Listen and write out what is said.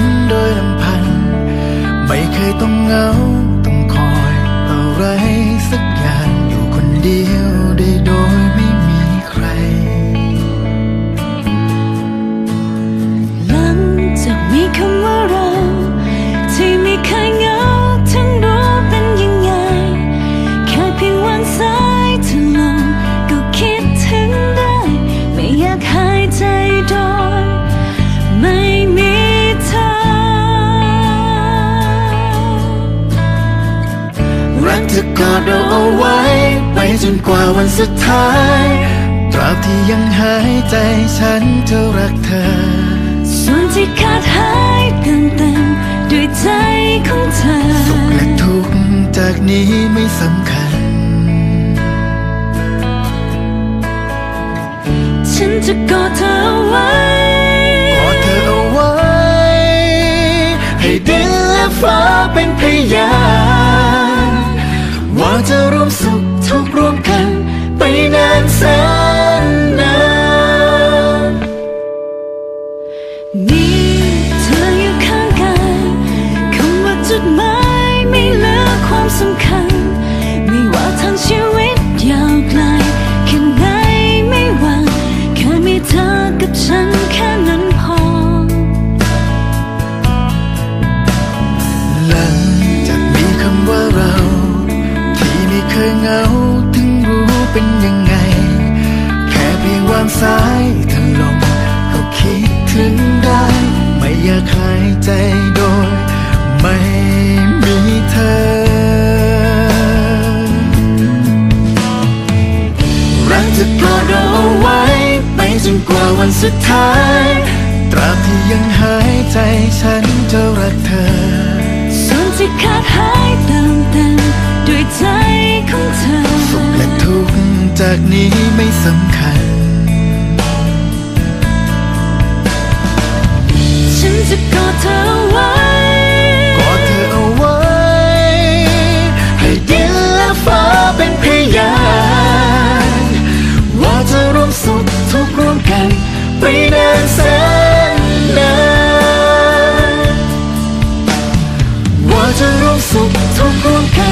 นโดยลำพัน ไม่เคยต้องเหงา ธอกอดเราเอาไว้ ไปจนกว่าวันสุดท้าย ตราบที่ยังหายใจฉันจะรักเธอ ส่วนที่ขาดหายเติมเต็มด้วยใจของเธอ สุขและทุกข์จากนี้ไม่สำคัญ ฉันจะกอดเธอเอาไว้กอดเธอเอาไว้ ให้ดินและฟ้าเป็นพยาน ว่า เหงาถึงรู้เป็นยังไง แค่เพียงวางสายเธอลงก็คิดถึงได้ ไม่อยากหายใจโดย ไม่มีเธอ รักจะกอดเอาไว้ ไปจนกว่าวันสุดท้าย ตราบที่ยังหายใจฉั จากนี้ไม่สำคัญ ฉันจะกอดเธอไว้กอดเธอเอาไว้ ให้ดินและฟ้าเป็นพยานว่าจะร่วมสุขทุกข์ร่วมกันไปนานแสนนานว่าจะร่วมสุขทุกข์ร่วมกัน